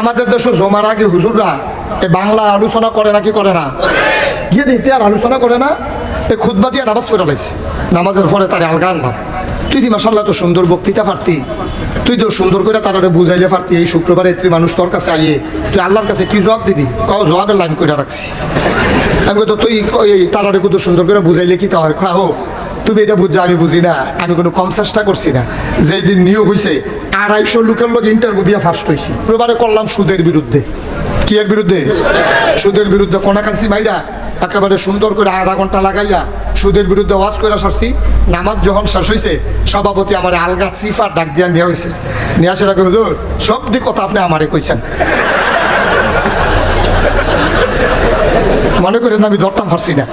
আমাদের দেশে জমার আগে হুজুররা এ বাংলা আলোচনা করে না কি করে না? গিয়ে দিতে আর আলোচনা করে না, এ খুদবা দিয়ে নামাজ পড়ে লাইছে। নামাজের পরে তারে আলগা আনলাম। তুই দি মাসাল্লাহ তো সুন্দর বক্তৃতা পারতি। তুই তো সুন্দর করে তারা বুঝাইলে পারতি, এই শুক্রবার এত্রি মানুষ তোর কাছে আইয়ে, তুই আল্লাহর কাছে কি জবাব দিবি? কাউ জবাবের লাইন করে রাখছি। আমি তো তুই এই কত সুন্দর করে বুঝাইলে কি তা হয়? খাও তুমি এটা বুঝছ আমি বুঝি না। আমি কোনো কম চেষ্টা করছি না। যেই দিন নিয়োগ হয়েছে আড়াইশো লোকের লোক ইন্টারভিউ দিয়ে ফার্স্ট হয়েছি প্রবারে করলাম সুদের বিরুদ্ধে। কি এর বিরুদ্ধে? সুদের বিরুদ্ধে কোনাকান্সি ভাইরা একেবারে সুন্দর করে আধা ঘণ্টা লাগাইয়া সুদের বিরুদ্ধে ওয়াজ করে সারছি। নামাজ যখন শেষ হয়েছে সভাপতি আমার আলগা সিফার ডাক দিয়া নেওয়া হয়েছে নিয়ে আসার আগে হুজুর সব দিক কথা আপনি আমারে কইছেন। মনে করেন আমি ধরতাম পারছি না।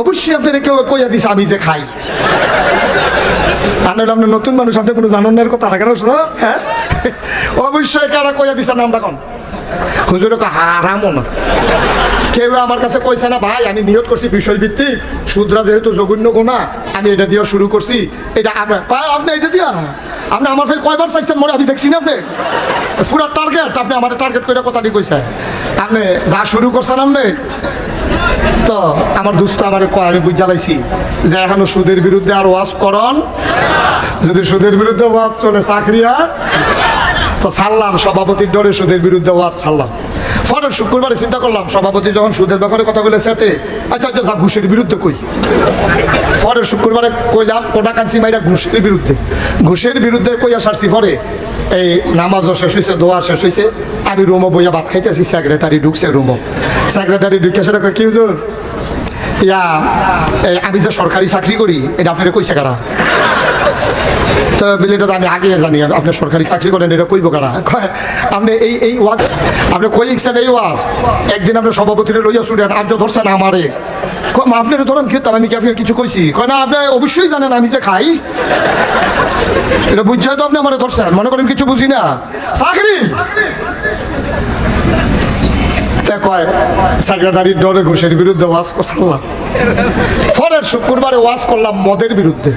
অবশ্যই আপনারা কেউ কইয়া দিছে, আমি যে খাই। আনার আপনি নতুন মানুষ, আপনি কোনো জানুন না এর কথা রাখেন হ্যাঁ? অবশ্যই কারা কইয়া দিছে নামটা কোন হুজুরে হারামও না। কেউ আমার কাছে কইছে না, ভাই, আমি নিয়ত করছি বিষয়ভিত্তিক, সুদ্রা যেহেতু জঘন্য গোনা, আমি এটা দিয়ে শুরু করছি। এটা আমরা কয় আপনি এটা দিয়া? আপনি আমার ফের কয়বার চাইছেন মনে আমি দেখছি না আপনি। পুরা টার্গেট আপনি আমার টার্গেট করে কথাটি কইছে আপনি যা শুরু করছেন আপনি তো আমার দুস্থ আমার কয়, আমি বুঝ জ্বালাইছি যে এখন সুদের বিরুদ্ধে আর ওয়াজ করন। যদি সুদের বিরুদ্ধে ওয়াজ চলে চাকরি আর, তো ছাড়লাম, সভাপতির ডরে সুদের বিরুদ্ধে ওয়াজ ছাড়লাম। পরের শুক্রবারে চিন্তা করলাম, সভাপতি যখন সুদের ব্যাপারে কথা বলে সেতে আচ্ছা আচ্ছা ঘুষের বিরুদ্ধে কই? পরের শুক্রবারে কইলাম কোটা কাঞ্চি মাইরা ঘুষের বিরুদ্ধে। ঘুষের বিরুদ্ধে কইয়া সারছি ফরে এই নামাজও শেষ হয়েছে দোয়া শেষ হয়েছে আমি রুমো বইয়া ভাত খাইতেছি সেক্রেটারি ঢুকছে রুমো সেক্রেটারি ঢুকে সেটা কি হুজুর? ইয়া আমি যে সরকারি চাকরি করি, এটা আপনারা কইছে কারা? তো বিলিটা তো আমি আগে জানি, আপনি সরকারি চাকরি করেন, এটা কইব কারা? আপনি এই এই ওয়াজ, আপনি কই ইচ্ছেন এই ওয়াজ? একদিন আপনি সভাপতিরে লইয়া শুনেন আজ ধরছেন আমারে। আপনি ধরেন কি আমি কি কিছু কইছি? কয়, না, আপনি অবশ্যই জানেন আমি যে খাই। এটা বুঝছে তো আপনি আমার ধরছেন? মনে করেন কিছু বুঝি না? চাকরি? তা কয় সেক্রেটারির ডরে ঘুষের বিরুদ্ধে ওয়াজ করলাম পরের শুক্রবারে ওয়াজ করলাম মদের বিরুদ্ধে।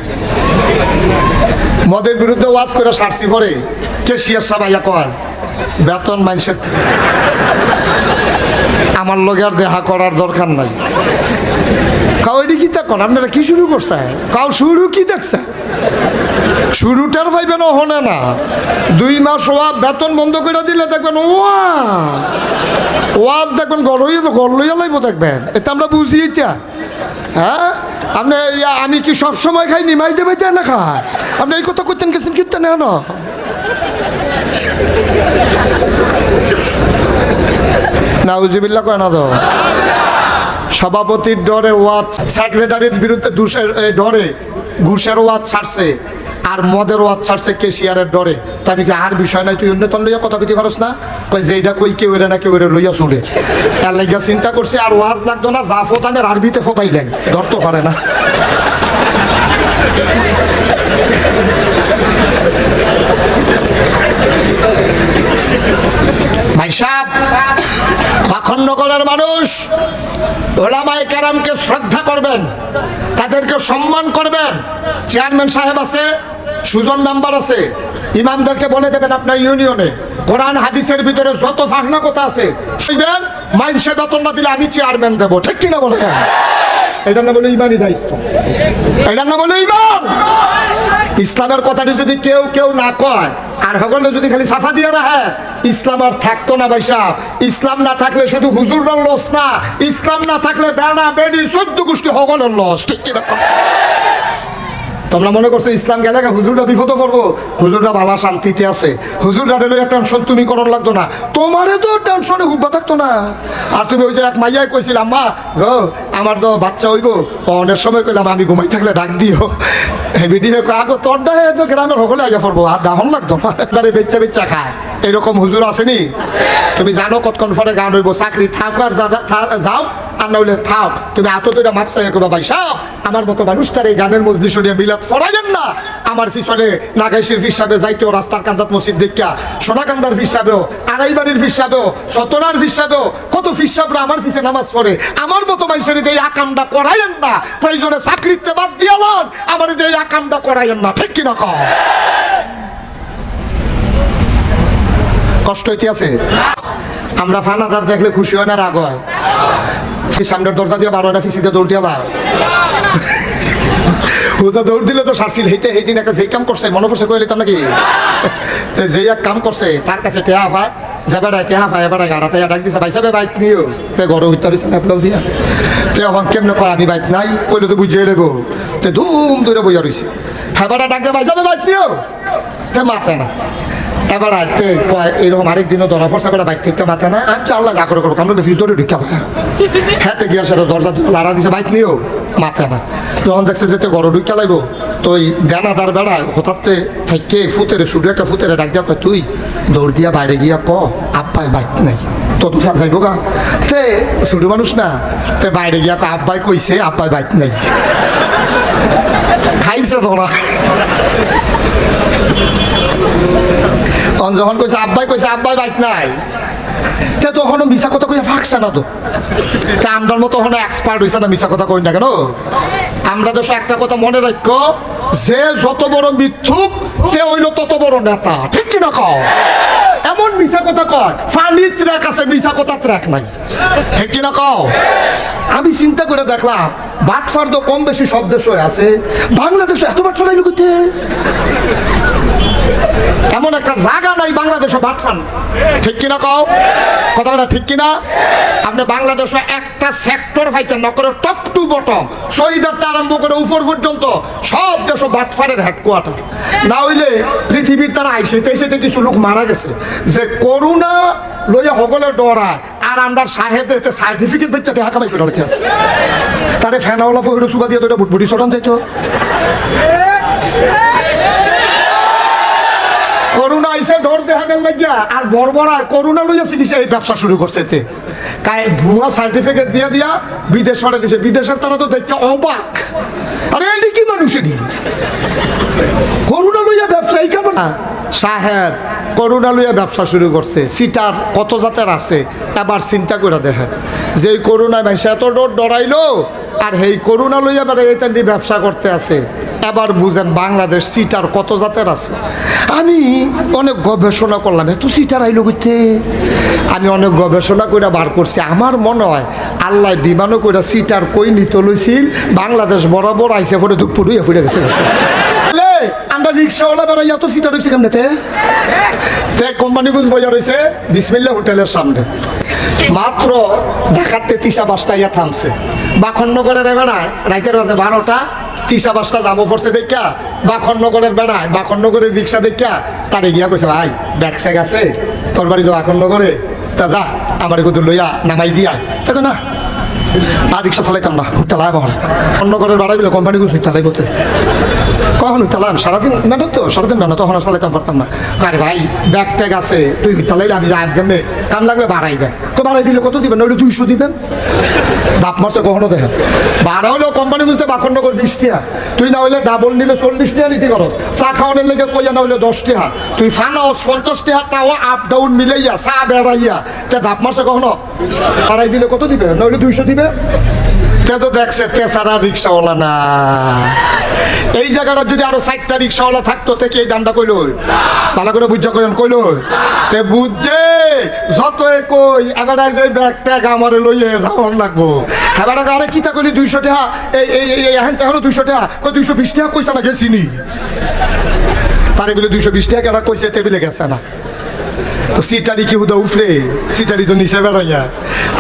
মদের বিরুদ্ধে ওয়াজ করে সারছি পরে কে শিয়ার সাবাইয়া কয়, বেতন মানুষের আমার লগে আর দেখা করার দরকার নাই। কাউ এটি কি তা কর, আপনারা কি শুরু করছে কাউ শুরু কি দেখছে শুরুটার পাইবেন হনে না। দুই মাস ওয়া, বেতন বন্ধ করে দিলে দেখবেন ওয়া। ওয়াজ দেখবেন ঘর হইয়া ঘর লইয়া লাইব দেখবেন। এটা আমরা বুঝি এটা হ্যাঁ? আপনি আমি কি সব সময় খাই, নিমাই দেবে না খাই আপনি এই কথা করতেন গেছেন কীর্তন না না নাউজিবিল্লা কয় না তো? সভাপতির ডরে ওয়াজ সেক্রেটারির বিরুদ্ধে ডরে ঘুষের ওয়াজ ছাড়ছে। আর মদের ওয়াজ ছাড়ছে কেশিয়ারের ডরে। তো আমি কি আর বিষয় নাই? তুই অন্যতম লইয়া কথা কইতে পারস না? কই যে এইটা কই, কেউ না কেউ লইয়া চলে। তার লাগিয়া চিন্তা করছে, আর ওয়াজ লাগতো না, যা ফোতানের আরবিতে ফোতাই দেয় ধরতে পারে না। ভাই সাহেব মাখননগরের মানুষ ওলামাই কারামকে শ্রদ্ধা করবেন। তাদেরকে সম্মান করবেন। চেয়ারম্যান সাহেব আছে, সুজন মেম্বার আছে। ইমামদেরকে বলে দেবেন আপনার ইউনিয়নে। কোরআন, হাদিসের ভিতরে যত ফাহনা কথা আছে, শুনবেন মাইনসে বেতন না দিলে আমি চেয়ারম্যান দেবো। ঠিক কিনা বলে এটার না বলে ইমানই দায়িত্ব। এটার না বলে ইমান। ইসলামের কথাটি যদি কেউ কেউ না কয়, আর সকলে যদি খালি সাফা দিয়ে রাখে, ইসলাম আর থাকতো না ভাই ইসলাম না থাকলে শুধু হুজুরের লস না, ইসলাম না থাকলে বেড়া বেড়ি চোদ্দ গোষ্ঠী সকলের লস, ঠিক কীরকম তোমরা মনে করছ ইসলাম গেলে হুজুরটা বিপদ করব হুজুরটা ভালো শান্তিতে আছে। হুজুরটা রেলে টেনশন তুমি করণ লাগতো না। তোমারে তো টেনশনে হুব্বা থাকতো না। আর তুমি ওই যে এক মাইয়াই কইছিলাম, মা আমার তো বাচ্চা হইব। অনেক সময় কইলাম, আমি ঘুমাই থাকলে ডাক দিও। আগো এরকম হুজুর আসেনি তুমি জানো কতক্ষণ পরে গান হইব, চাকরি থাক আর থা- যাও। আর থাক তুমি এত দূরে মাপ চাই করবা ভাই সাহ আমার মতো মানুষটার এই গানের মসজিদ শুনিয়ে মিলাদ ফরাইলেন না। আমার পিছনে নাগাইশির হিসাবে যাইতো, রাস্তার কান্দাত মসজিদ দেখা সোনাকান্দার হিসাবেও আড়াইবাড়ির হিসাবেও সতরার হিসাবেও কত ফিসাবরা আমার পিছে নামাজ পড়ে। আমার মতো মানুষের এই আকামটা করাইয়েন না। প্রয়োজনে চাকরিতে বাদ দিয়ালাম আমার এই আকামটা করাইয়েন না, ঠিক কিনা কম কষ্ট হইতে আছে আমরা ফানাদার দেখলে খুশি হয় না, রাগ হয়? সামনের দরজা দিয়ে বারো না ফিসিতে দৌড় দিয়া দাও ওটা দৌড় দিলে তো সারছিল। হেই দিন একটা যেই কাম করছে, মনে পড়ছে কইলে তো নাকি তো যেই এক কাম করছে, তার কাছে টেহা পায় যাবে টেহা পায় এবার গাড়াতে ডাক দিছে ভাই সাহেব বাইক নিও। তে গরু হইতে রয়েছে ন্যাপলাও দিয়া। তে এখন কেমনে কয়, আমি বাইক নাই। কইলে, তো বুঝিয়ে লেগো। তে ধুম দূরে বইয়া রয়েছে হ্যাঁ ডাক দিয়ে ভাই সাহেব বাইক নিও। তে মাথে না। এবার আইতে এরকম আরেক দিনও ধরা ফরসা করে বাইক থেকে মাথা না আচ্ছা আল্লাহ যা করে করব আমরা ফিস ধরে ঢুকা হ্যাঁ গিয়া সেটা দরজা লাড়া দিছে, বাইক নিয়েও মাথা না। যখন দেখছে যেতে ঘর ঢুকা লাগবো তো ওই দানাদার বেড়ায় হঠাৎ থেকে ফুতেরে, শুধু একটা ফুতেরে ডাক দিয়া তুই দৌড় দিয়া বাইরে গিয়া ক, আব্বাই বাইক নাই। তো তুই থাক যাইব গা। তে ছোট মানুষ না, তে বাইরে গিয়া আব্বাই কইছে আব্বাই বাইক নাই। খাইছে তোরা তখন যখন কইছে, আব্বাই কইছে, আব্বাই বাইক নাই। তে তখনও মিশা কথা কইয়া ফাঁকছে না তো। তা আমরার মতো তখন এক্সপার্ট হইছে না মিশা কথা কই না কেন? আমরা দেশে একটা কথা মনে রাখো যে যত বড় মিথ্যুক, তে হইল তত বড় নেতা। ঠিক কি না কও? এমন মিশা কথা কয়, ফানি ট্র্যাক আছে মিশা কথা ট্র্যাক নাই। ঠিক কি না কও? আমি চিন্তা করে দেখলাম, বাটফার তো কম বেশি সব দেশে আছে, বাংলাদেশে এত বাটফার আইলো কইতে? এমন একটা জায়গা নাই বাংলাদেশে বাটফান ঠিক কিনা কও? কথা কথা ঠিক কিনা? আপনি বাংলাদেশে একটা সেক্টর পাইতেন না করে টপ টু বটম শহীদারতে আরম্ভ করে উপর পর্যন্ত সব দেশ বাটফারের হেডকোয়ার্টার না হইলে পৃথিবীর তারা আইসে এসে কিছু লোক মারা গেছে। যে করোনা লইয়া সকলে ডরায়, আর আমরা সাহেদে সার্টিফিকেট বেচে ঢাকা মাই করে রেখে আছে। তারে ফ্যানাওয়ালা ফহিরো সুবা দিয়ে এটা বুটবুটি সরান যাইতো করোনা আইসে ডর দেখানোর আর করোনা লইয়া চিকিৎসা এই ব্যবসা শুরু করছে এতে। কাই ভুয়া সার্টিফিকেট দিয়া দিয়া বিদেশ পাঠিয়ে দিছে বিদেশের তারা তো দেখতে অবাক। আরে, এটি কি মানুষ এটি? করোনা লইয়া ব্যবসায়ী কেমন? না সাহেব করোনা লইয়া ব্যবসা শুরু করছে। সিটার কত জাতের আছে এবার চিন্তা করে দেখেন। যে এই করোনা মানুষ এত ডর ডরাইলো, আর এই করোনা লইয়া বেড়ে এই ব্যবসা করতে আছে। এবার বুঝেন বাংলাদেশ সিটার কত জাতের আছে? আমি অনেক গবেষণা করলাম এত সিটার আইলো করতে আমি অনেক গবেষণা করে বার করছি। আমার মনে হয় আল্লাহ বিমানও করে সিটার কই নিত লইছিল, বাংলাদেশ বরাবর আইসে ফোটে দুপুরুইয়া ফুটে গেছে আমরা রিক্সাওয়ালা বেড়াই এত সিটার হয়েছে কেমনেতে তে? কোম্পানি বুঝ বইয়া বিসমিল্লা হোটেলের সামনে। মাত্র ঢাকাতে তিসা বাসটা ইয়া থামছে। বাখনগরের বেড়ায় রাইতের বাজে বারোটা তিসা বাসটা যাব পড়ছে দেখা বাখনগরের বেড়ায় বাখনগরের রিক্সা দেখা তারে গিয়া কইছে, ভাই, ব্যাগ গেছে তোর বাড়ি তো বাখনগরে তা যা, আমার কুদুর লইয়া নামাই দিয়া। তাকে না আর রিক্সা চালাইতাম না চালায় মহল অন্য ঘরের বাড়াই বিলে কোম্পানি গুলো চালাই কখন চালাম? সারাদিন না তো, সারাদিন না তখন চালাইতাম, পারতাম না। আরে ভাই ব্যাগ ট্যাগ আছে, তুই চালাইলে আমি যাই কেমনে? কাম লাগলে বাড়াই দেন। তো বাড়াই দিলে কত দিবেন? নইলে দুইশো দিবেন। দাপ মাসে কখনো দেখেন বারো হলেও কোম্পানি বুঝতে বাখন্ন করে বিশ টিয়া। তুই না হইলে ডাবল নিলে চল্লিশ টিয়া নিতে করস চা খাওয়ানোর লেগে কইয়া না হইলে দশ টিয়া। তুই ফানাস, পঞ্চাশ টিয়া, তাও আপ ডাউন মিলাইয়া, চা বেড়াইয়া। তে দাপ মাসে কখনো? বাড়াই দিলে কত দিবে? নইলে দুইশো দিবে? তে তো দেখছে তেসারা রিক্সাওয়ালা না। এই জায়গাটা যদি আরও ষাটটা রিক্সাওয়ালা থাকতো, তে কি এই দামটা কইল? ভালো করে বুঝা কইন, কইল? তে বুঝছে যত কই এবার যে ব্যাগ ট্যাগ আমার লইয়ে যাওয়ার লাগবো। এবার আরে কিতা কইলি, দুইশো টাকা? এই এই এই এখন তেহনো দুইশো টাকা। কই, দুইশো বিশ টাকা কইছে না গেছিনি? তারে বলে দুইশো বিশ টাকা কেটা কইছে, টেবিলে গেছে না। তো সিটারি কি হুদা উফরে? সিটারি তো নিচে বেড়াইয়া।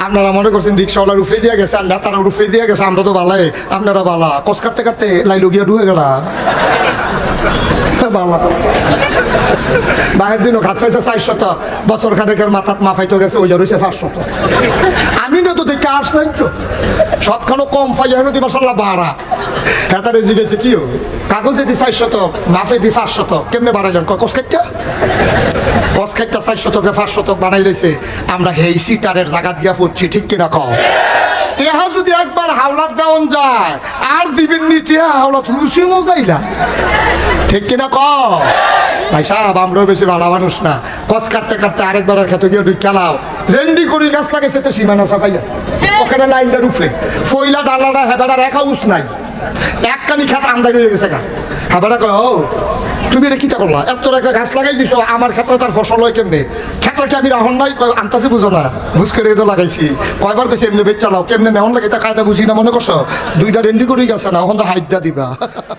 আপনারা মনে করছেন রিক্সাওয়ালার উফরে দিয়ে গেছে আর নেতারা উফরে দিয়ে গেছে, আমরা তো বালাই। আপনারা বালা। কস কাটতে কাটতে লাইলো গিয়া ঢুকে গেলা। বালা। বাহের দিনও ঘাত পাইছে চারশত। বছর খানেকের মাথাত মাফাইতে গেছে ওই রয়েছে পাঁচশত। আমি না তো দেখে আশ্চর্য। সবখানো কম পাই এখন দি মাসাল্লাহ বাড়া। হ্যাঁ তার জিগেছে কি? কাগজে দি চারশত মাফে দি পাঁচশত। কেমনে বাড়াইলেন কয় কস কেটটা কস কেটটা চার শতকে পাঁচ শতক বানাই রয়েছে আমরা হেই সিটারের জায়গা দিয়া পড়ছি, ঠিক কিনা কও টেহা যদি একবার হাওলাত দেওয়ান যায়, আর দিবেন নি টেহা হাওলাত রুচিও যাইলা। ঠিক কিনা ক? ভাই সাহেব আমরাও বেশি ভালো মানুষ না। কস কাটতে কাটতে আরেকবার খেতে গিয়ে দুই খেলাও রেন্ডি করি গাছ লাগাইছে তো সীমানা সাফাইয়া ওখানে লাইনটা রুফলে। ফইলা ডালাটা হেবাটা রেখা উস নাই। এক কানি খাত আন্দাই হয়ে গেছে গা। হেবাটা কয়, ও, তুমি এটা কিটা করলা? এত একটা গাছ লাগাই দিছো, আমার ক্ষেত্রে তার ফসল হয় কেমনে? ক্ষেত্রে কি আমি রাহন নাই? কয়, আনতাছি বুঝো না। বুঝ করে তো লাগাইছি। কয়বার বেশি এমনি বেচ চালাও কেমনে নেহন লাগে? তা কায়দা বুঝি না, মনে করছ? দুইটা রেন্ডি করেই গেছে না, ওখান তো হাইট দিবা।